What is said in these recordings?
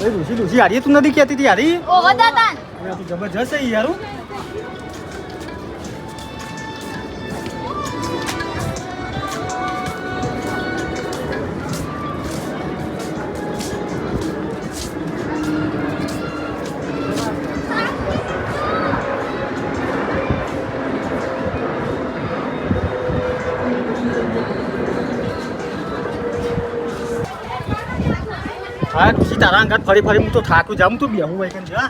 એ ડોશી ડોશી હારી તું નથી કહેતી હતી હારી જબરજસ્ત છે યાર. હા તારા અંગાત ફરી ફરી હું તો થાકું જાઉં તું બેહું હોય કે જા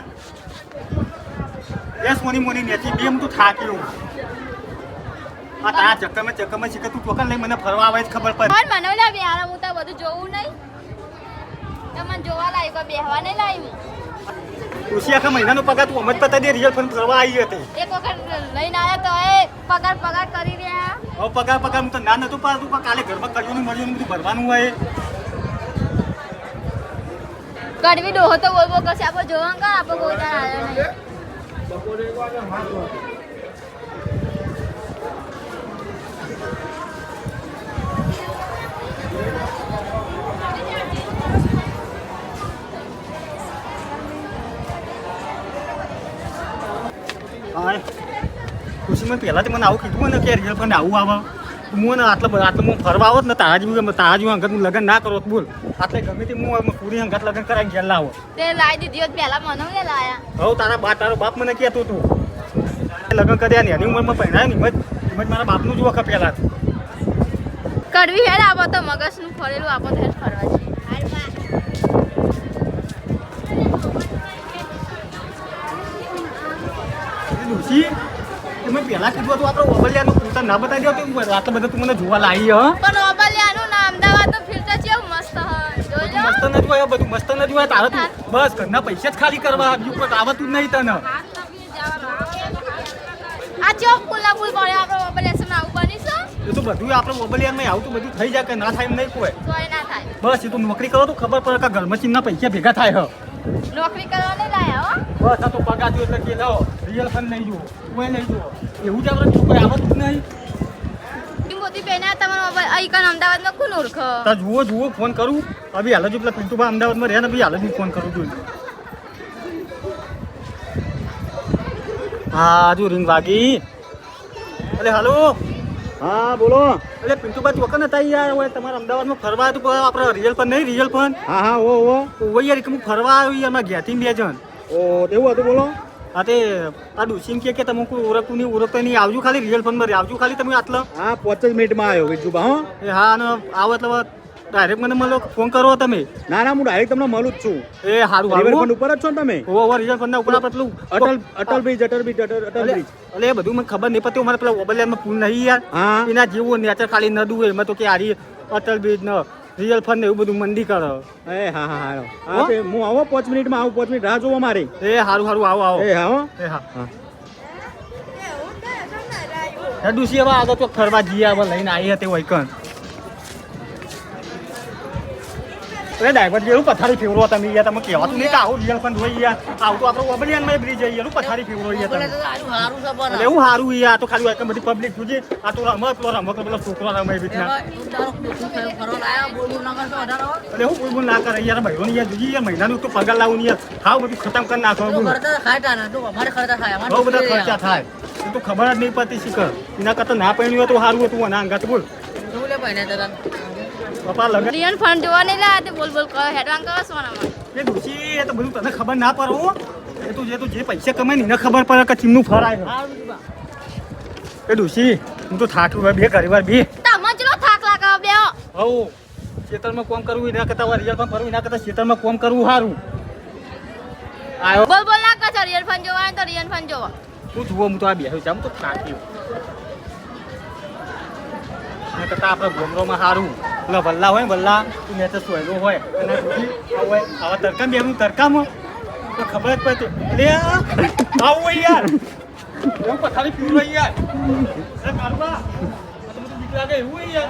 યસ મોની મોની નેચી બે હું તો થાક્યો. આ તારા ચક્કરમાં ચક્કરમાં કે તું ટોકન લઈ મને ફરવા આવે જ ખબર પડે. પણ મને લાવી બિહાર હું તો બધું જોવું નહીં. તમને જોવા લાવી કોઈ બેહવા નહીં લાવી ડોશી આખા મહિનાનો પગાર તું અમજ પતા દે રિયલ ફરવા આવી હતી. એક વખત લઈને આવ્યા તો એ પગાર પગાર કરી રહ્યા. હવે પગાર પગાર હું તો ના નતું પાડતું કાલે ઘરમાં કર્યું મળ્યું બધું ભરવાનું હોય. કડવી ડોહો તો બોલ બોલ કરશે. આપણે જોવા કા? આપણે કોઈ દાડ આવ્યો નહીં. ખુશી મને પહેલાં તો મને આવું કીધું ને કે ફંડ આવું આવે. હું ને આટલા બધા આટલા હું ફરવા આવત ને તારા જેવું તારા જેવું અંગત હું લગ્ન ના કરો બોલ. આટલે ગમે તે હું પૂરી અંગત લગ્ન કરાવીને ઘેર લાવો. તે લાવી દીધી હોત પહેલા મને લાયા હવ તારા બા તારો બાપ મને કહેતો તું. લગ્ન કર્યા ને એની ઉંમરમાં પહેરાય ને હિંમત હિંમત મારા બાપનું જ વખત પહેલાં કડવી હેડ આપો તો મગજનું ફરેલું આપો તો હેડ ફરવા છે તમે પહેલાં કીધું હતું આપણે ઓબલિયાનું કૂતર ના બતાવી દો કે આટલા બધા તું મને જોવા લાવી હ. પણ ઓબલિયાનું ના તો ફિલ્ટર કેવું મસ્ત હ મસ્ત ન જોયા બધું મસ્ત ન જોયા તારે તું બસ ઘરના પૈસા જ ખાલી કરવા આવ્યું પણ આવતું નહીં તને. આ ચોક પુલના પુલ પડે આપણે ઓબલિયાસમાં આવું બનીશું એ તો બધું આપણે ઓબલિયામાં આવું તો બધું થઈ જાય કે ના થાય એમ નહીં કોઈ. તોય ના થાય. બસ એ તો નોકરી કરો તો ખબર પડે કે ઘરમાં ચીમના પૈસા ભેગા થાય હ. નોકરી કરવા નહીં લાયા હો? બસ આ તો થયો એટલે કે લાવો રિયલ ફંડ નહીં જુઓ. કોઈ નહીં જુઓ. એવું જ આપણે છોકરી આવતું જ નહીં. તમારા પહેર્યા તમારો મોબાઈલ અમદાવાદમાં કોણ ઓળખો? તો જુઓ જુઓ ફોન કરું. હવે હાલ જ પેલા પિન્ટુભા અમદાવાદમાં રહ્યા ને ભાઈ હાલ જ ફોન કરું છું હા હજુ રિંગ વાગી. અરે હાલો. હા બોલો. એટલે પિન્ટુભા ચોકન હતા યાર? હવે તમારે અમદાવાદમાં ફરવા હતું પણ આપણે રિયલ પણ નહીં રિયલ પણ. હા હા ઓ ઓ ઓવે યાર કે હું ફરવા આવ્યું યાર મારા ઘેરથી બે જણ. ઓ તેવું હતું બોલો? હા તે આ ડુસીન કે કે તમે કોઈ ઓળખતું નહીં ઓળખતો નહીં આવજો ખાલી રિયલમાં આવજો ખાલી તમે આટલા. હા પાંચ જ મિનિટમાં આવ્યો વિજુભા હો. એ હા અને આવો એટલે ડાયરેક્ટ મને મળો ફોન કરો તમે. ના ના હું ડાયરેક્ટ તમને મળું જ છું. એ સારું રિવરફ્રન્ટ હારું ઉપર જ છો ને તમે? ઓ ઓવર રિઝલ્ટ ફંડના ઉપર આપણે પેલું Atal Atal bridge Atal bridge Atal Atal bridge અલે એ બધું મને ખબર નહીં પડતી મારે પેલા ઓબલિયામાં પુલ નહીં યાર. એના જેવું નેચર ખાલી નદું હોય એમાં તો કે આરી અટલ બ્રિજ ને. રિયલ ફન ને એવું બધું મંડી કરો એ હા હા હા? હા તે હું આવો પાંચ મિનિટમાં આવું પાંચ મિનિટ રાહ જોવો મારી. એ સારું સારું આવો આવો. એ હા હો. એ હા. હા. હે ડુસી હવે આગળ તો ફરવા જઈએ હવે લઈને આવી હતી વૈકન અરે ડ્રાઈવર જેવું પથારી ફેવરો તમે યાર તમે કહેવાતું નહીં કે આવું રિયલ પણ હોય યાર. આવું તો આપણે ઓબલિયાનમાં બ્રિજ જઈએ એનું પથારી ફેવરો યાર તમે. એવું સારું યાર આ તો ખાલી વૈકન બધી પબ્લિક જોજે. આ તો રમત પેલો રમત પેલો છોકરો રમે એવી એટલે હું કોઈ બોલ ના કરે યાર ભાઈઓ યાર યાર મહિનાનું તો પગાર લાવું યાર. હાવ બધું ખતમ કરી નાખો બહુ બધા ખર્ચા થાય. એ તો ખબર જ નહીં પડતી શીખ એના કરતા ના પહેણ્યું હોય તો સારું હતું અને અંગાત બોલ. પપ્પા લગન રિયલ ફંડ જોવા નહીં લા તે બોલ બોલ કરો હેડવાન કરો સોનામાં એ ડૂસી એ તો બધું તને ખબર ના પડે હો. એ તું જે તું જે પૈસા કમાય ને ખબર પડે કે ચીમનું ફરાય એ ડૂસી હું તો થાકું બે ઘણી વાર બે. તમે ચલો થાક લાગે બે હો. ખેતરમાં કોમ કરવું એના કરતા રિયલ પણ ફરવું એના કરતા ખેતરમાં કોમ કરવું સારું આયો. બોલ બોલ ના કરો રિયલ ફોન જોવા તો રિયલ ફોન જોવા. તું જુઓ હું તો આ બેહું છું તો થાક્યું. કરતાં આપણે ગોમરોમાં સારું પેલા ભલ્લા હોય ને વલ્લા તું મેં તો સોયલો હોય. અને હોય આવા તડકા બેહું તડકામાં? તો ખબર જ પડતી અરે આવું હોય યાર. એવું પથારી પીવું હોય યાર. બીક લાગે એવું હોય યાર.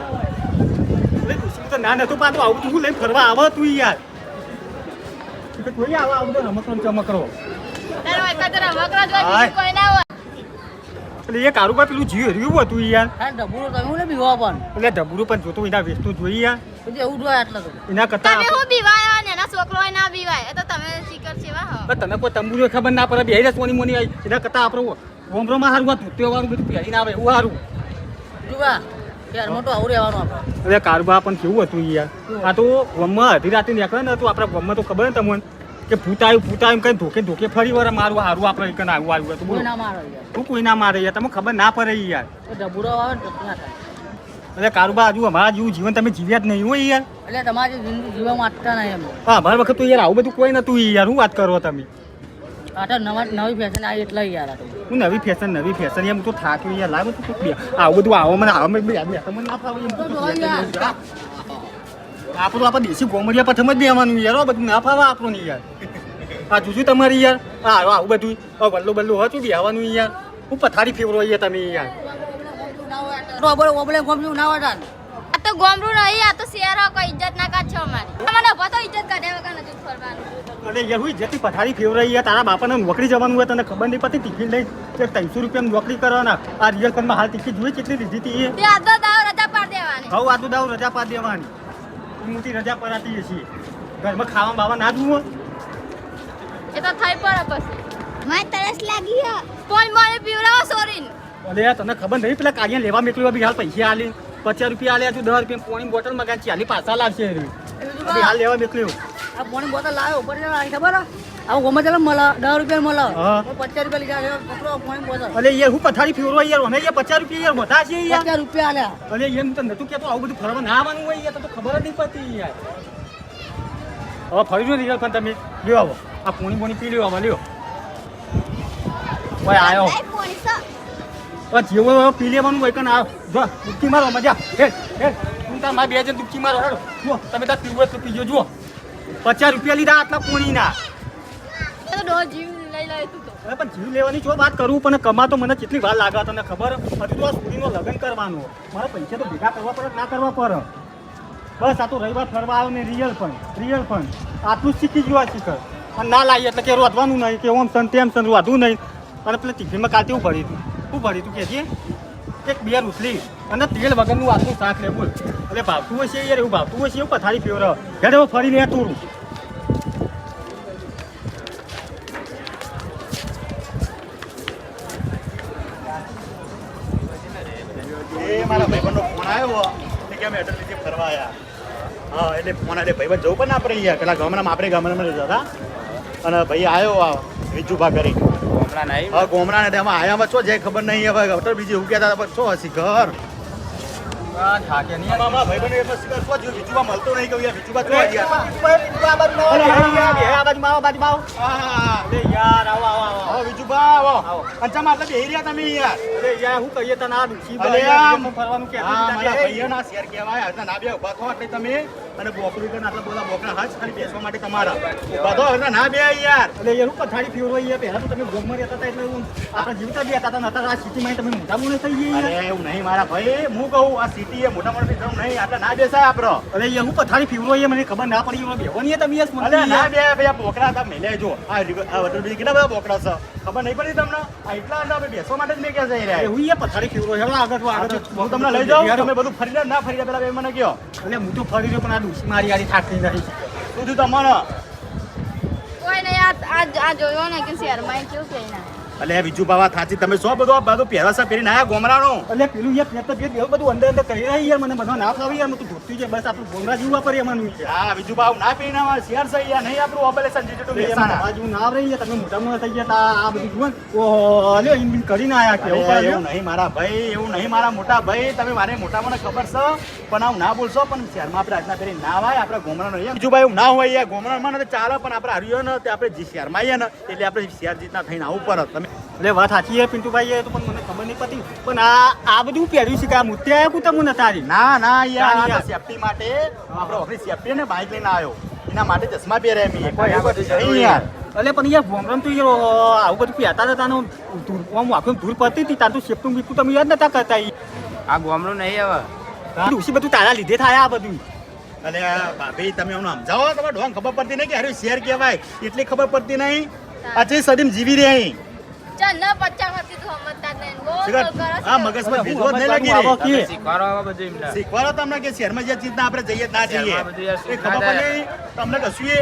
તો ના નતું પાતું આવું તું લઈને ફરવા આવે તું યાર. કોઈ આવા આવું તો રમકડો ચમકડો. કોઈ ના હોય. એટલે એ કારુબા પેલું જીવ રહ્યું હતું યાર. હા ડબુરો તમે હું ને બીવા પણ. એટલે ડબુરો પણ જોતું એના વેચતું જોઈ યાર. એટલે એવું જોઈએ આટલા તો. એના કરતા તમે હું બીવાય ને એના છોકરો હોય ના બીવાય એ તો તમે શીખર છેવા તમે કોઈ તંબુરો ખબર ના પડે બે સોની મોની આવી એના કરતા આપણો હોમરો માં હારું હતું તે વાળું બધું પહેરીને આવે એવું હારું. જોવા યારમાં તો આવું રહેવાનું આપણે. એટલે કારુબા પણ કેવું હતું યાર. આ તો ગમમાં અડધી રાતે નીકળે ને તો આપણા ગમમાં તો ખબર ને તમને. કે ભૂત આવ્યું ભૂત આવ્યું કઈ ધોકે ધોકે ફરી વાર મારું હારું આપણે કઈ આવું આવ્યું હતું બોલો. તું કોઈ ના મારે યાર તમે ખબર ના પડે યાર. ડબુરો એટલે કારોબાર હજુ અમારા જેવું જીવન તમે જીવ્યા જ નહીં હોય યાર. એટલે તમારી જિંદગી જીવવા માંગતા નહીં એમ. હા અમારા વખત તો યાર આવું બધું કોઈ નતું યાર હું વાત કરો તમે? આ નવા નવી ફેશન આવી એટલે યાર હું નવી ફેશન નવી ફેશન એમ તો થાક્યું યાર લાગે તો આવું બધું આવો મને આવો મને ના ફાવે. આપણું આપણે દેશી ગોમડિયા પ્રથમ જ બેવાનું યાર બધું ના ફાવે આપણું યાર. આ જોજો તમારી યાર? હા આવો આવું બધું. આ બલ્લું બલ્લો બી આવવાનું યાર? હું પથારી ફેવરો યાર તમે યાર. તો ઓબળે ઓબળે ના વાટા આ તો ગોમરું નહીં આ તો શેરો કોઈ ઇજ્જત ના કાઢ છો અમારી. તમને ઊભા ઇજ્જત કાઢ્યા વગર નથી ફરવાનું. અને યાર હું જેથી પથારી ફેવરાઈ યાર. તારા બાપાને નોકરી જવાનું હોય તને ખબર નહીં પડતી? ટિફિન લઈ કે ત્રણસો રૂપિયામાં નોકરી કરવાના. આ રિયલ ફંડમાં હાલ ટિકિટ જોઈએ કેટલી લીધી હતી એ? તે દાવ રજા પાડ દેવાની. હવે આજુ દાવ રજા પા દેવાની. મોટી રજા પડાતી છીએ ઘરમાં ખાવા બાવા ના જુઓ એ તો થઈ પડે પછી. મને તરસ લાગી હે. કોઈ મને પીવડાવો સોરીન. અરે યાર તને ખબર નહીં પેલા કાઢીને લેવા મેકલ્યો બી હાલ પૈસા આલી. પચાસ રૂપિયા આલ્યા તું દસ રૂપિયા પોણી બોટલ મગાન ચાલી પાછા લાવશે એ હાલ લેવા મેકલ્યો. આ પોણી બોટલ લાવ્યો ઉપર આવી ખબર હે? આવું ગમે ચાલે મળે દસ રૂપિયા મળે. પચાસ રૂપિયા લીધા છે પકડો પોણી બોટલ. અલે યાર હું પથારી ફેરવો યાર અમે યાર પચાસ રૂપિયા યાર વધા છે યાર. પચાસ રૂપિયા આલ્યા અલે એમ તો નતું કહેતો આવું બધું ફરવા ના માનવું હોય યાર તો તો ખબર જ નહીં પડતી યાર. હવે ફરી જો રિઝલ્ટ પણ તમે. લેવા આવો. આ પોણી પોણી પી લ્યો આમાં લ્યો. ભાઈ આયો. હવે જેવો પી લેવાનું હોય કે ના જો દુઃખી મારો મજા. હે હે હું તાર મારી બે જણ દુઃખી મારો હેડો. જુઓ તમે તાર પીવો તો પીજો જુઓ. પચાસ રૂપિયા લીધા આટલા પોણીના. જીવ લઈ લે તું તો. હવે પણ જીવ લેવાની જો વાત કરું પણ કમાતો મને કેટલી વાર લાગે તને ખબર? હજુ તો આ સુધીનો લગ્ન કરવાનું. મારા પૈસા તો ભેગા કરવા પડે ના કરવા પડે બસ આ તો રવિવાર ફરવા આવ્યો ને રિયલ પણ રિયલ પણ. આટલું જ શીખી ગયું આ શીખર. અને ના લાવીએ એટલે કે રોધવાનું નહીં, કે ઓમ સન તેમ સન રોધવું નહીં. અને પેલા ટિફિનમાં કાલથી હું ભરી હતું. શું ભરી તું કે એક બે ઉથલી અને તેલ વગરનું આટલું શાક લે બોલ. એટલે ભાવતું હશે યાર, એવું ભાવતું હશે એવું પથારી ફેવર. ઘરે હું ફરી લે તોડું મારા ભાઈબંધનો ફોન આવ્યો. કે ફરવા આવ્યા હા, એટલે ફોન આવે ભાઈબંધ જવું પણ આપણે અહીંયા. પેલા ગામડામાં, આપણે ગામડામાં જતા અને ભાઈ આવ્યો આ વિજુભા કરી હમણાં નહીં હા ગોમડા ને એમાં આયામાં છો? જે ખબર નહીં હવે અટલ બીજી એવું કહેતા હતા પણ શું હસી ઘર. તમે. બે અને બોકડી આટલા બધા બોકડા હાથ ખાલી બેસવા માટે તમારા. બધો એટલે ના બે યાર. એટલે એનું પથારી ફેરવાઈ યાર. પહેલા તો તમે ગોમમાં રહેતા હતા એટલે હું આપણા જીવતા બી હતા નતા. આ સિટીમાં તમે મોટા મોટા થઈ ગયા અરે એવું નહીં મારા ભાઈ. હું કહું આ સિટી એ મોટા મોટા ધર્મ નહીં આટલા ના બેસાય આપણો. અરે હું પથારી ફેરવાઈ યાર, મને ખબર ના પડી. એમાં બેવાની તમે યાર અરે ના બે ભાઈ બોકડા હતા. મેલે જો. આ વટલ બ્રિજ કેટલા બધા બોકડા છે? ખબર નહીં પડી તમને? આ એટલા અંદર આપણે બેસવા માટે જ મેં ક્યાં જઈ રહ્યા? હું એ પથારી ફેરવાઈ. હેડો આગળ આગળ હું તમને લઈ જાઉં. તમે બધું ફરી ના ફરી પેલા બે મને કયો એટલે હું તો ફરી રહ્યો પણ આ મારી યારી થાકી નહીં શું થયું તમને કોઈ નહીં, આ આ- જોયો ને કે શહેરમાં કેવું કહી ના અલે બીજું બાવા થાચી તમે શું બધું બધું પહેરા સા પહેરીને આયા ગોમરાનો? એટલે પેલું યાર ફેર તો ફેર બધું અંદર અંદર કરી રહ્યા યાર મને બધો ના ફાવે યાર હું તો ધોતી છે બસ આપણું ગોમરા જેવું વાપરીએ એમાંનું છે હા બીજું બાવ ના પીને આવા શેર છે યાર નહીં આપણું ઓપરેશન જીટુ બેસાના બાજુ ના રહી યાર તમે મોટા મોટા થઈ ગયા તા આ બધું જુઓ. ઓહો અલ્યો ઈન કરીને આયા કેવું અરે, એવું નહીં મારા ભાઈ એવું નહીં મારા મોટા ભાઈ તમે મારે મોટા મને ખબર છે પણ આવું ના બોલશો પણ શહેરમાં આપણે આજના ફેરી ના આવે આપણે ગોમરાનો એમ બીજું ભાઈ એવું ના હોય યાર ગોમરામાં ચાલે પણ આપણે હાર્યો ને આપણે જે શહેરમાં આવીએ ને એટલે આપણે શહેર જીતના થઈને આવું પર તમે એટલે વાત સાચી છે પિન્ટુભાઈ એ તો પણ મને ખબર નહીં પડતી પણ આ આ બધું પહેર્યું છે કે આ મૂર્તિ આવ્યા કું તમને તારી? ના ના યાર સેફટી માટે આપણો ઓફિસ સેફટી ને બાઇક લઈને આવ્યો. એના માટે ચશ્મા પહેર્યા મેં યાર. એટલે પણ યાર ભોમરમ તો યાર આવું બધું પહેરતા હતા આમ આખું દૂર પડતી હતી તાર તો સેફટું બીપટું તમે યાદ નતા કરતા આ ગામડું નહીં હવે. ડૂસી બધું તારા લીધે થાય આ બધું. અલે ભાભી તમે એમનું સમજાવો તમારે ઢોંગ ખબર પડતી નહીં કે અરે શેર કહેવાય? એટલી ખબર પડતી નહીં? આજે સદીમ જીવી રહી અહીં. ચાલ ન પચાસ હતી તો સમજતા જ નહીં બહુ શિખર, કરો છો. હા મગજમાં ભેજો જ નહીં લાગી આવો તમે શીખવાડો આવો બધું એમને. શીખવાડો તમને કે શહેરમાં જે ચીજના આપણે જઈએ જ ના જઈએ. શહેરમાં બધું યાર એ ખબર શીખવા પડે તમને કશું એ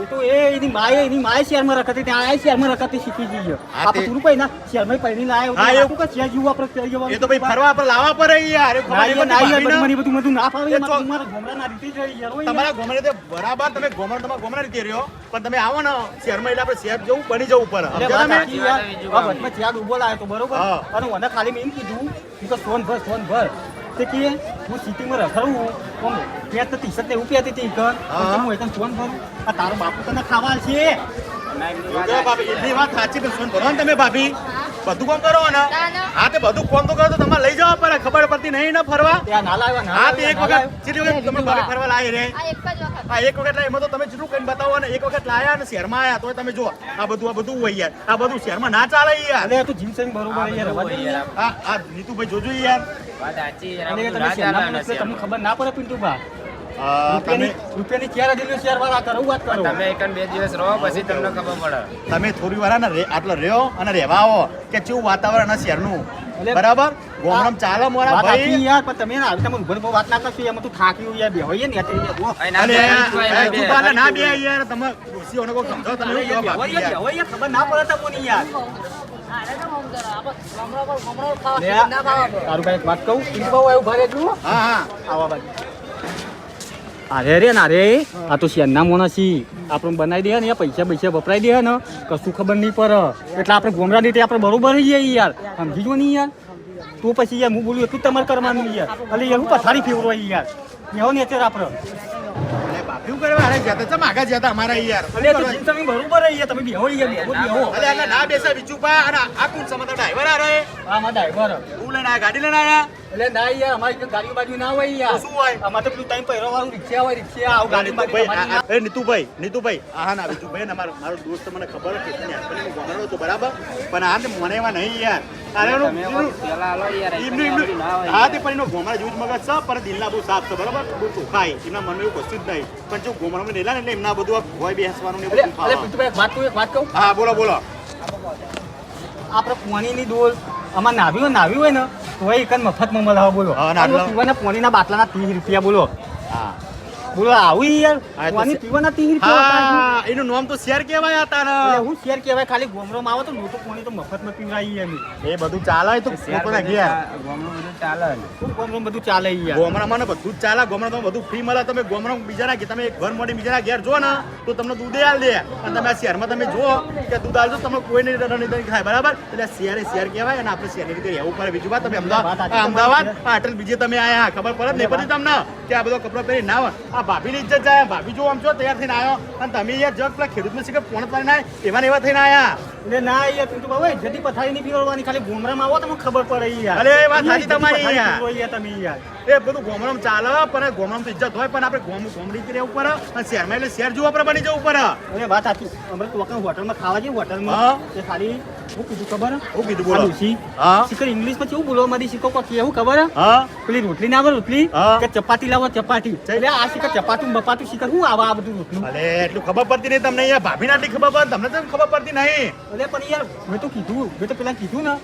એ તો એ એની માએ એની માએ શહેરમાં રખતી ત્યાં આ શહેરમાં રખતી શીખી જઈએ આપણે થોડું પૈ ના શહેરમાં પૈણી લાયો. હા, તો કે શહેર જેવું આપણે કરી જવાનું. એ તો ભાઈ ફરવા આપણે લાવવા પડે યાર. એ ખબર ના, યાર, ના, મને બધું બધું ના ફાવે એ એમાં તો- તમારા રીતે જ યાર, તમારા ગોમડે તે બરાબર તમે ગોમડા તમારા ગોમડા રીતે રહ્યો પણ તમે આવો ને શહેરમાં એટલે આપણે શહેર જવું બની જવું પર અરે તમે? યાર. વચમાં ચિયાદ ઊભો લાયો તો બરોબર. અને મને ખાલી મેં એમ કીધું તો સોન ભર સોન ભર તે કે હું સિટીમાં રખડું આમ પેટ તો ટી-શર્ટ ને એવું હતી કર હું. સોન ભરું આ તારો બાપુ તને ખાવા છે. ભાભી, વાત સાચી પણ શું તમે ભાભી બધું કામ કરો ને ના, ના. હા તે બધું કામ તો કરો તો તમારે લઈ જવા પડે ખબર પડતી નહીં ને ફરવા? ત્યાં ના લાવ્યા ના હા તે એક વખત કેટલી વખત તમે ભાભી ફરવા લાવી રે? આ એક જ વખત. હા એક વખત લાવી એમાં તો તમે જેટલું કઈ બતાવો ને એક વખત લાયા ને શહેરમાં આયા તો તમે જો આ બધું આ બધું હોય યાર. આ બધું શહેરમાં ના ચાલે યાર. અરે આ તો જીમ સing બરોબર યાર આ આ નીતુભાઈ જોજો યાર. વાત સાચી તમે ખબર ના પડે પિન્ટુભા. અ, તમે રૂપિયાની રૂપિયાની ચાર હજારની શેર વાળા કરો વાત કરો. તમે એક બે દિવસ રહો પછી તમને ખબર પડે. તમે થોડી વાર ને આટલો રહ્યો અને રહેવા આવો કે કેવું વાતાવરણ છે શહેરનું બરાબર? ગોમરમ ચાલે મોરા ભાઈ. યાર પણ તમે ના આવી તમે ઊભો ઊભો વાત ના કરશો એમાં તું થાક્યું યાર બે હોય ને એટલે યાર, જો. અહીં ના બે, યાર તમે ઘોસી ઓને કો સમજો તમે યાર, ખબર ના પડે તમને યાર. તો તારું કંઈક વાત કહું? ઊભા રહેજો હો. હા હા. આવા બાજુ. અરે રે ના રે. આ તો શેરના મોનાસી આપણે બનાવી દે ને પૈસા પૈસા વપરાઈ દે ને. કશું ખબર નહીં પડે. એટલે આપણે ગોમરા દીધી આપણે બરોબર રહીએ યાર. સમજી જો નહીં યાર? તું પછી યાર હું બોલું એટલું તમારે કરવાનું યાર. એટલે યાર હું પથારી હોય યાર. એવો ને અત્યારે આપણે. અરે બાપી કરવા અરે જતા ચમ આગા જતા અમારા યાર? એટલે તો તમે બરોબર યાર તમે બેહો યાર બેહો બેહો. અલે ના બેસે વિચુપા. અને આ કોણ સમતા ડ્રાઈવર આ રે. આ માં ડ્રાઈવર હું લઈને આયા ગાડી લઈને આયા? એટલે ના યાર અમારી તો ગાડીઓ બાજુ ના હોય યાર. શું હોય? અમારે તો પેલું ટાઈમ પહેરો વાળું રિક્ષા હોય રિક્ષા આવું ગાડી નીતુભાઈ બાજુ એ નીતુભાઈ નીતુભાઈ હા ના નીતુભાઈ ને મારો મારો દોસ્ત મને ખબર હતી કે નાનપણથી હું હતો બરાબર? પણ આ મને એમાં નહીં યાર. ના હા તે પણ એનો ગોમડા જેવું જ મગજ છે પણ દિલના બહુ સાફ છે બરાબર? બહુ એમના મનમાં એવું કશું જ નહીં. પણ જો ગોમડામાં નેલા ને એટલે એમના બધું આ ભોય બેસવાનું ને બધું વાત કહું એક હા બોલો બોલો. આપણે પોણીની ડોલ અમાર નાવી હોય નાવી હોય ને? તો એ એક જ મફતમાં મળે બોલો અને ના. પીવાના બાટલાના ત્રીસ રૂપિયા બોલો હા બોલો આવું યાર હા, પોણી. પીવાના તીર રૂપિયા હા એનું નામ તો શેર કહેવાય હતા ને. હું શેર કહેવાય? ખાલી ગોમરોમાં આવો તો લોટો પાણી તો મફતમાં પીવડાવીએ એમ. એ બધું ચાલે તો શહેર ગયા ગામનું બધું ચાલે ને. શું બધું ચાલે યાર. ગોમડામાં ને બધું જ ચાલે. ગોમડામાં બધું ફ્રી મળે. તમે ગોમડામાં બીજાના કે તમે એક ઘર મોટી બીજાના ઘેર જો ને તો તમને દૂધ આલ. દે અને તમે આ શહેરમાં તમે જો કે દૂધ આલજો તમે કોઈ નહીં ખાય બરાબર? એટલે શેર એ શહેર કહેવાય અને આપણે શહેરની રીતે રહેવું પડે. બીજું વાત તમે અમદાવાદ અમદાવાદ અટલ બીજે તમે આયા. ખબર પડે? નહીં પડી તમને કે આ બધો કપડો પહેરી ના આવે આ ભાભીની ઇજ્જત જાય ભાભી જો આમ છો તૈયાર થઈને આવ્યો. અને તમે યાર જગ પેલા ખેડૂતમાં શીખે પોણ પાડી આયા, એવા ને એવા થઈને આયા. એટલે ના યાર તું ભાઈ જતી પથારી નહીં પીવડવાની ખાલી ગોમરામાં આવો તમને ખબર પડે યાર. અરે, વાત સાચી તમારી યાર. તમે યાર. એ બધું ગોમરામ ચાલે પણ ગોમરામ તો ઇજ્જત હોય પણ આપણે ગોમ ગોમડી રહેવું ઉપર અને શહેરમાં એટલે શહેર જોવા આપણે બની જવું ઉપર. અરે વાત સાચી તો વખત હોટલમાં ખાવા જઈએ. હોટલમાં. એ ખાલી શું કીધું ખબર શું કીધું બોલો? આ હા. શીખર ઇંગ્લિશમાં કેવું બોલવા માંડી? શીખો કોક એવું ખબર હા? પેલી રોટલી ના આવે રોટલી? કે ચપાતી લાવો ચપાટી. એટલે આ શીખર ચપાતું બપાતું શીખર. શું આવા આ બધું રોટલું? અરે એટલું ખબર પડતી નહીં તમને યાર ભાભીને આટલી ખબર પડે તમને તો ખબર પડતી નહીં. એટલે પણ યાર મેં તો કીધું. મેં તો પેલા કીધું ને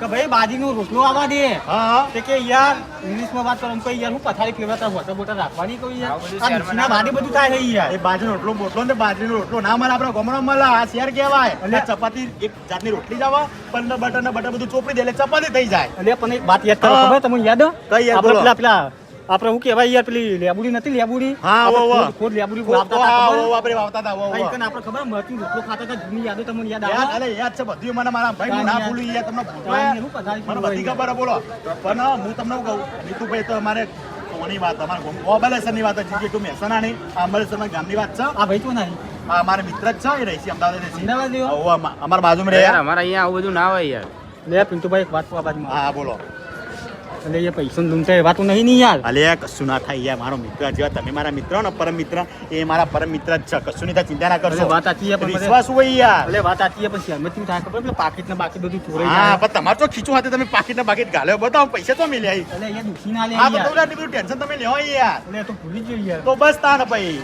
કે ભાઈ બાજીનો રોટલો આવવા દે. હા હા. કે યાર ઇંગ્લિશમાં વાત કરો. એમ યાર હું પથારી ફેરવાતા હોટલ બોટલ રાખવાની કહું યાર. આ શહેરમાં બધું થાય છે યાર. એ બાજરીનો રોટલો બોટલો ને બાજરીનો રોટલો ના મળે આપણે ગમણો મળે આ શેર કહેવાય. એટલે ચપાતી એક જાતની રોટલી જ આવે પણ બટર ને બટર બધું ચોપડી દે એટલે ચપાતી થઈ જાય. એટલે પણ એક વાત યાદ કરો ખબર તમને યાદ કઈ યાદ બોલો? પેલા પેલા આપણે હું કહેવાય યાર પેલી લેબુડી નથી લેબુડી? હા, ઓ ઓ. ખોદ- લેબુડી વાવતા હતા આપણે વાવતા હતા ઓ, ઓ. હા, આપણે ખબર? મરતી રોટલો ખાતા હતા જૂની યાદો તમને યાદ આવે? અરે યાદ છે બધું મને મારા ભાઈ હું ના ભૂલું યાર તમને મને બધી ખબર બોલો. પણ હું તમને કહું? નીતુભાઈ તો અમારે કોની વાત અમારે ઓબલેસરની વાત છે કે તું મહેસાણાની આ અંબલેશ્વરના ગામની વાત છે. આ ભાઈ તો નહીં. અમારા મિત્ર જ છે રહી છે અમદાવાદ રહે અમદાવાદ રહ્યો? હોવ, અમા- અમારા બાજુમાં રહે યાર અહીંયા આવું બધું ના હોય યાર. લે પિન્ટુભાઈ એક વાત બાજુમાં હા બોલો. એટલે એ પૈસા લૂંટાય એવા તો નહીં નહીં યાર. અલે કશું ના થાય યાર મારો મિત્ર જેવા તમે મારા મિત્ર ને પરમ મિત્ર એ મારા પરમ મિત્ર જ છે. કશું નહીં થાય ચિંતા ના કરશો. વાત સાચી છે, પણ વિશ્વાસ હોય યાર. એટલે વાત આતી છે પણ શહેરમાં કેવું થાય ખબર પેલા પાકીટ ને બાકી બધું ચોરાઈ હા પણ તમારે તો ખીચું હાથે તમે પાકીટ ને બાકીટ ગાલ્યો. બતાવો પૈસા તો મિલ્યા ઈ. એટલે દુખી ના લે હા તો યાર થોડું આટલું બધું ટેન્શન તમે લેવા યાર. એટલે તો ભૂલી જ યાર. તો બસ તા ને ભાઈ.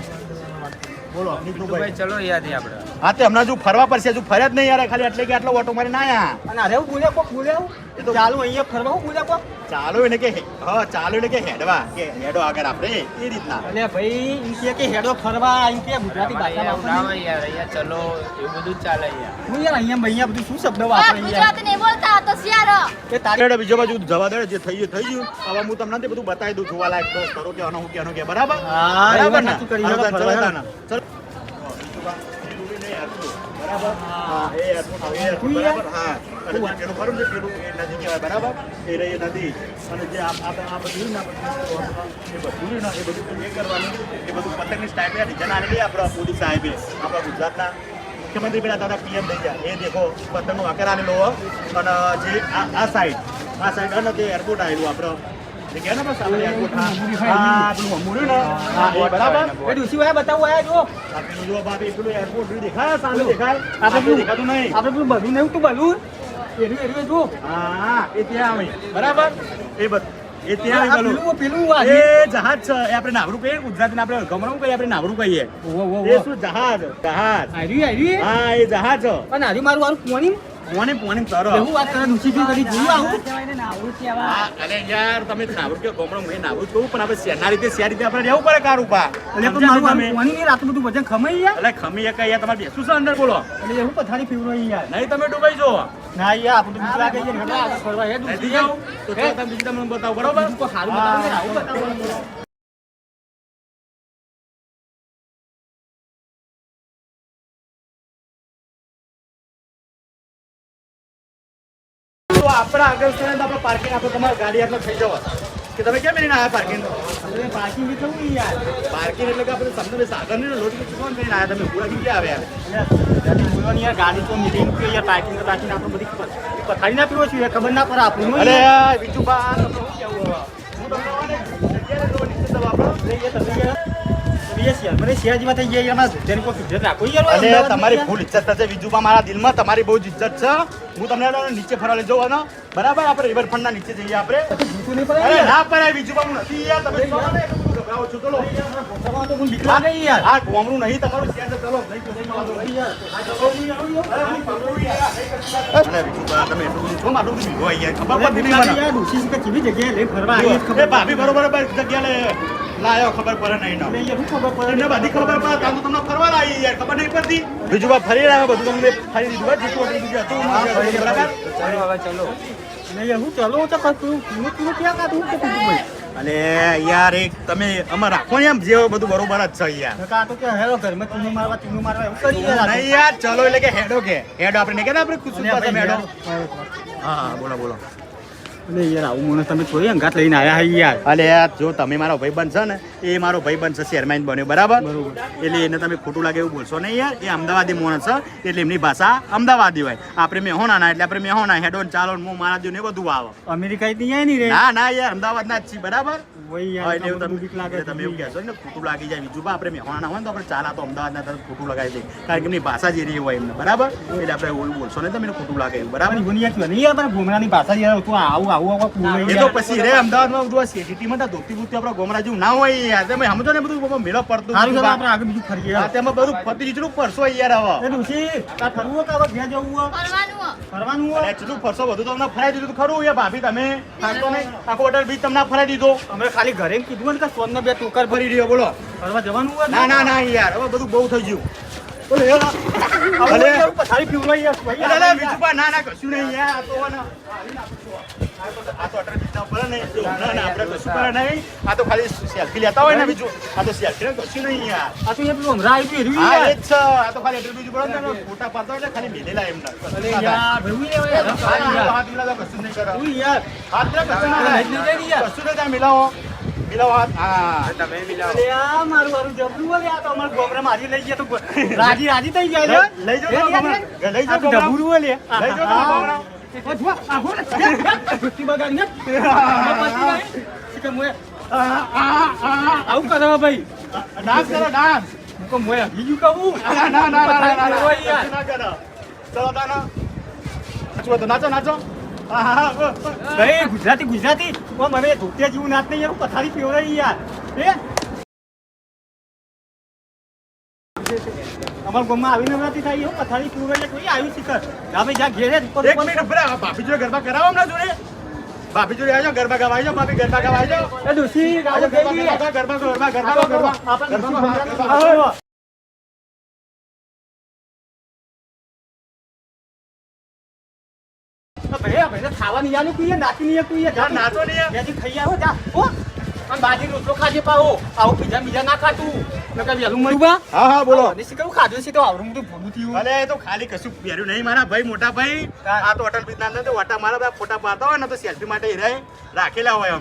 બોલો નીતુભાઈ ચલો યાદ આપણે. હા તે હમણાં જો ફરવા પડશે હજુ ફર્યા જ નહીં યાર ખાલી એટલે કે આટલો ઓટો મારી ના આયા. અને અરે હું બોલ્યા કોક બોલ્યા ચાલુ અહીંયા ફરવા હું પૂજા કોક ચાલુ એને કે હા ચાલુ એટલે કે હેડવા. કે હેડો આગળ આપણે એ રીતના. અલે ભાઈ એમ કે કે હેડો ફરવા એમ કે ગુજરાતી તમારે ભાષા એવું ના. હોય યાર અહીંયા ચલો એવું બધું ચાલે અહીંયા હું યાર અહીંયા અહીંયા બધું શું શબ્દ વાપરે યાર? ગુજરાતી નહીં બોલતા તો શિયાળો. એ તારે હેડો બીજો બાજુ જવા દે જે થઈ ગયું થઈ ગયું. હવે હું તમને બધું બતાવી દઉં જોવા લાયક તો કરો કે આનો હું કે આનો કે બરાબર? હા, બરાબર ના? ને. ચલો. તાન. ચલો બરાબર? હા, એ બરાબર? એ નદી એ રહી અને જે આ આ બધું ને ને એ બધું એ કરવાનું, એ બધું પતંગની સ્ટાઇલ ડિઝાઇન આવેલી આપણા મોદી સાહેબે, આપણા ગુજરાતના મુખ્યમંત્રી પેલા દાદા પીએમ થઈ ગયા. એ દેખો, પતંગનો આકાર આવેલો. અને જે આ સાઈડ આ સાઈડ અને તે એરપોર્ટ આવેલું આપણો આપણે જો આ પેલું આપણે પેલું જહાજ છે એ આપણે કહીએ ગુજરાતીને આપણે ગમણું કહીએ આપણે નાવરું કહીએ શું જહાજ જહાજ હા એ જહાજ છે અને આર્યું મારું મારું કોની પોણી પોણી કરો? હું વાત કરે ડોશી થી કરી? જોયું આવું? અરે યાર તમે નાવરું કે ગમણું મેં નાવું કહું પણ આપણે શેના રીતે શેર રીતે આપણે રહેવું પડે કાર ઉપા એટલે તો મારું આનું કોની આટલું બધું વજન ખમાઈ યાર એટલે ખમી એક યાર તમારે બેસું છે અંદર બોલો. એટલે હું પથારી પીવરો યાર. નહીં તમે ડૂબાઈ જો ના યાર આપણે બીજું લાગે છે ફરવા. હે નથી જાવ? તો તમે બીજું તમને બતાવો બરોબર? સારું બતાવો? ને આવું બતાવો. આપણા આગળ છે તો આપણે પાર્કિંગ આપણે તમારી ગાડી આટલો થઈ જવા. કે તમે કેમ એને આવ્યા પાર્કિંગ પાર્કિંગ બી થવું ને યાર. પાર્કિંગ એટલે કે આપણે તમને સાધન નહીં લોટ કોણ કરીને આવ્યા? તમે પૂરા ક્યાં આવ્યા? ગાડી બોલવાની યાર ગાડી તો મીટિંગ કે યાર પાર્કિંગ તો પાર્કિંગ આપણે બધી પથારી ના પીવો છું યાર ખબર ના પડે આપણું અરે બીજું બા તમે શું કેવું હવે? હું તમને જગ્યાએ જો નીચે દબાવ આપણો. અમદાવાદની તમારી ફૂલ ઇજ્જત થશે બીજું મારા દિલમાં તમારી બહુ જ ઇજ્જત છે. હું તમને નીચે ફરવા લઈ જવાનો બરાબર? આપણે રિવરફ્રન્ટ ના નીચે જઈએ આપણે. અરે ના પડાય બીજું હું નથી યાર. તમે ગભરાવો છો. ચલો. ગોમડું નહીં તમારું ચલો તમે એટલું બધું. ખબર પડતી નહીં મને. ભાભી બરોબર બરોબર જગ્યા લે લાયો ખબર પડે નહીં ના. ખબર પડે તમને બધી ખબર પડે તાર તો તમને ફરવા લાવી યાર ખબર નહીં પડતી. બીજું બા ફરી રહ્યા બધું તમને ફરી દીધું. હોય જેટલું બીજું હતું બરાબર. ચલો હવે ચલો. અને યાર હું ચાલો તો કશું પીવું ક્યાં કાઢું કે અને યાર એક તમે અમાર રાખો ને એમ જે બધું બરોબર જ છે યાર. તો કે મારવા મારવા એવું કરી યાર નહીં યાર ચલો એટલે કે હેડો કે. હેડો આપણે કે કહેતા આપણે ખુશ હેડો. હા બોલો બોલો. અરે યાર આવું મને તમે જોઈ અંગાત લઈને આવ્યા હે યાર. અલે યાર જો તમે મારો ભાઈ બનશો ને એ મારો ભાઈ બનશે શેરમાઈન બન્યો બરાબર. એટલે એને તમે ખોટું લાગે એવું બોલશો નહીં યાર એ અમદાવાદી માણસ છે એટલે એમની ભાષા અમદાવાદી હોય. આપણે મેહોણા એટલે આપણે મેહોણા હેડોન ને ચાલો ને હું મારા ને બધું આવે અમેરિકા થી નહીં ને રે. ના ના યાર અમદાવાદના જ છીએ બરાબર? એવું તમે એવું કહેશો ને ખોટું લાગી જાય બીજું આપણે મેહોણા હોય ને તો આપણે ચાલા તો અમદાવાદના તરફ ખોટું લગાવી દઈએ. કારણ કે એમની ભાષા જ એરી હોય એમને બરાબર? એટલે આપણે એવું બોલશો ને તમે ખોટું લાગે એવું બરાબર? બરાબર ગુનિયા નહીં યાર ભૂમરાની ભાષા યાર તું આવું આવું આવું બોલે એ તો પછી રે અમદાવાદમાં બધું સિટીમાં તો ધોતી બુતી આપણા ના હોય યાર. તમે સમજો ને બધું મેળો પડતું સારું બધું ચાલો બા. આપણે આગળ બીજું ફરીએ. હા, તેમાં બધું પતિ જેટલું ફરશો યાર હવે. એ ડોશી તાર ફરવું હોય કે હવે ઘેર જવું હોય? ફરવાનું ફરવાનું જેટલું બધું તમને ફરાઈ દીધું ખરું યાર ભાભી તમે નહીં. આખો હોટલ બીજ તમને ફરાઈ દીધો. અમે ખાલી ઘરે કીધું ને કે સોનનો બે ટોકર ભરી રહ્યો બોલો. ફરવા જવાનું હોય ના ના ના યાર હવે બધું બહુ થઈ ગયું. બોલો યાર પથારી યાર ભાઈ. ના ના કશું નહીં યાર આ તો ને, મિલાવો, જાય રાજી રાજી થઈ ગયા લઈ જાઓ. લઈ જાઓ આવું કરો ભાઈ ડાન્સ કરો ડાન્સ હું કહું બીજું કહું ના ના ના ના ના ના ના હોય યાર. ના કરો ચલો તાનો નાચો તો નાચો નાચો ભાઈ ગુજરાતી ગુજરાતી મને ધોતિયા જેવું નાચ નહીં યાર પથારી પીવડાવી યાર એ અમારા ગામમાં આવી નવરાત્રી થાય એવું પથારી પૂર્વે કોઈ આવ્યું શિખર. જા ભાઈ જા ઘેરે ઉપર એક મિનિટ ઊભા રહો. ભાભી જોડે ગરબા કરાવો હમણાં જોડે. ભાભી જોડે આવજો ગરબા ગાવા આવજો ભાભી ગરબા ગાવા આવજો. એ ડોશી આવજો ગરબા ગરબા ગરબા ગરબા ગરબા ગરબા આપણે ગરબા ડોશી ગરબા આવો. તો ભાઈ આ ભાઈને ખાવાની યાનું કુઈએ નાખીને યાર કુઈએ. જા જા, નાચો ને યાર. ત્યાંથી ખાઈ આવો જા. હો. અને બાજી રોટલો ખાજે પાવો આવો બીજા બીજા ના ખાતું. નકર વહેલું મર્યું બા હા હા બોલો. અને ખાધું છે તો આવડું બધું ભૂલું થયું. તો ખાલી કશું પહેર્યું નહીં. મારા ભાઈ મોટા ભાઈ આ તો અટલ બ્રિજ ના તો વાટા મારા બધા ફોટા પાડતા હોય ને તો સેલ્ફી માટે રે રાખેલા હોય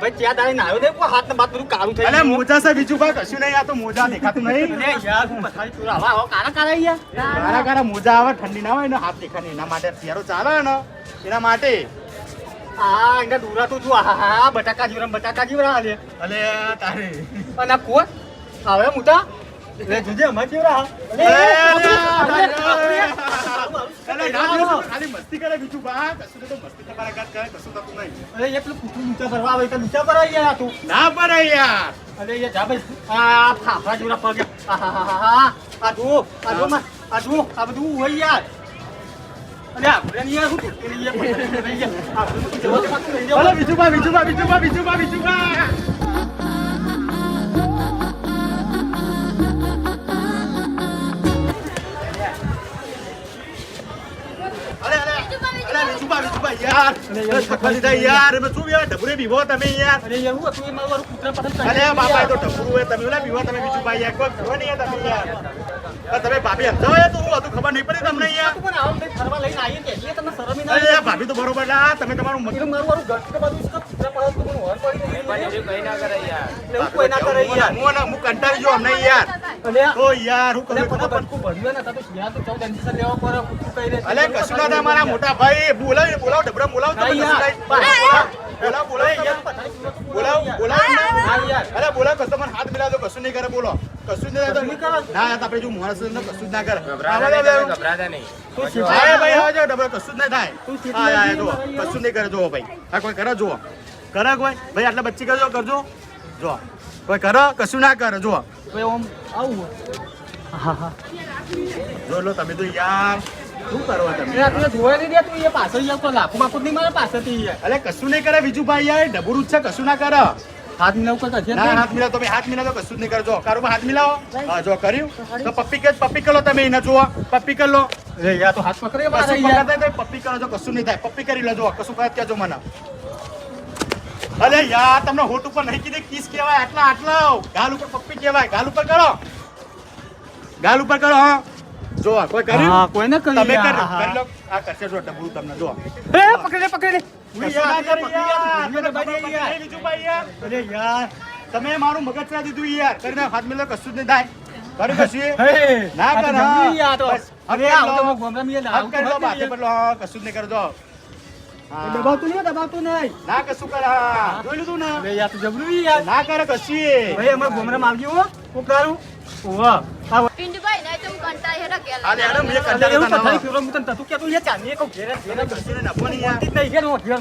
ભાઈ ત્યાં દાડી નાયો દે કોઈ હાથ બાત બધું કાળું થઈ અલે મોજા છે બીજું ભાઈ કશું નહીં. આ તો મોજા દેખાતું નહીં. અરે યાર હું પથારી ચોરા આવા આવા. કારા કારા યાર મારા કારા મોજા આવે ઠંડી ના હોય ને હાથ દેખાય એના માટે શિયાળો ચાલે ને. એના માટે. આ એના ડુરા તો જો આ હા હા બટાકા જીવરા બટાકા જીવરા હાલે અલે તારે. અને કોણ આવે મોટા લે જોજે અમાર અલે, અલે, ખાલી મસ્તી કરે બીજું બા કશું તો મસ્તી તમારા ઘાત કરે કશું થતું નહીં. અરે એ પેલું નીચે ભરવા આવે તો નીચે ભરાઈ ગયા તું. ના પડે યાર. અરે એ જા ભાઈ આ ફાફડા જેવડા પગ આ હા હા હા હા. આ જુઓ આ જુઓ આ આ બધું હોય યાર. યાર બીજું બા બીજું બા બીજું બા બીજું બા બીજું બા. બીજું બા યાર? થકવા દીધા યાર. એમાં શું યાર? ઢબુરે બીવો તમે યાર. અરે એવું હતું એ મારું કૂતરા પાછળ અલે બાપા તો ઢબુરું હોય તમે ઓલા બીવો તમે યાર કોઈ બીવો નહીં તમે યાર. અરે તમે ભાભી સમજાવો યાર તો હું હતું ખબર નહીં પડી તમને યાર પણ આવો ને ફરવા લઈને આવીએ ને એટલે તમને શરમ ના અરે ભાભી તો બરોબર લા તમે તમારું મગજ એટલે મારું ઘર કે બધું છે, કૂતરા પાછળ તું મને હોર પડી ગઈ. પણ એવું કઈ ના કરે યાર. એટલે કોઈ ના કરે યાર. હું હું કંટાળી જો અમને યાર. તો યાર હું કરું બધા બટકું ભર્યું ને, તો યાર તો લેવા કઈ. અલે મારા મોટા ભાઈ બોલાવ બોલાવ ડબરા બોલાવ તમે. બોલાવ બોલાવ બોલાવ યાર. બોલાવ. ના. અરે બોલાવ કસ્ટમર હાથ મિલાવજો કશું નહીં કરે બોલો. કશું જ નહીં કશું? ના આપણે જો ને કશું જ ના કરે. ગભરાતા નહીં તું શીખ. હા ભાઈ આવજો ડબરા કશું જ નહીં થાય. હા હા જો કશું નહીં કરે જુઓ ભાઈ. હા કોઈ કરે જુઓ. કરે કોઈ? ભાઈ આટલા બચ્ચી કરજો કરજો. જો કોઈ કરો કશું ના કરે જો ભાઈ ઓમ આવું હા હા જો લો તમે તો યાર. શું કરવા તમે? એ આ નહીં દે તું એ પાછળ યાર તો લાખો બાપુ નહીં મારે પાછળથી યાર કશું નહીં કરે બીજું ભાઈ યાર ડબરું છે કશું ના કરે. હાથ મિલાવ કરતા છે ના હાથ મિલાવો તમે હાથ મિલાવો તો કશું જ નહીં કરજો. કારુમાં હાથ મિલાવો. હા જો કર્યું. તો પપ્પી કે પપ્પી કરો તમે એને જુઓ. પપ્પી કરી લો. યાર તો હાથ પકડે મારે યાર તો પપ્પી કરો જો કશું નહીં થાય. પપ્પી કરી લેજો કશું કહે કહેજો મને. અરે યાર તમને હોટ ઉપર નહીં કીધી કિસ કહેવાય આટલા આટલા. ગાલ ઉપર પપ્પી કહેવાય. ગાલ ઉપર કરો. ગાલ ઉપર કરો હા. જો કોઈ કર્યું હા, કોઈને કર્યું તમે કરી લો. આ કરશે જો ડબલું તમને જો. એ પકડી પકડે. કરે યાર. ભૂલીએ તો બાજી યાર. બીજું ભાઈ યાર. અરે યાર. તમે મારું મગજ ચા દીધું યાર. કરીને હાથ મિલો કશું જ નહીં થાય. કર્યું કશું ના કર, હા. જબરી યાર તો. બસ, અરે કરી તો ગોમરામાં લાવ હાથ કરી લો બાતે પર લો હા, કશું જ નહીં કરજો હા. દબાવતું નહીં દબાવતું નહીં. ના કશું કર. હા. જોઈ લીધું ને? બે યાર તું જબરું યાર. ના કર કશું. ભાઈ અમારે ગોમરામાં આવજો હો કોકરારું ઓવા આ પિન્ટુભાઈ નહીં તો હું કંટાળી હેઠળ ગયેલા. હાલે, હાલે, મેં અરે કંટાળો એવું પથારી હવે. ફેરવો હું તને થતું કહેતું યાર ચાંદીએ કહું ઘેરે ઘેરે કશું નહીં નાખો નહીં યાર. નહીં ઘેર હું ઘેર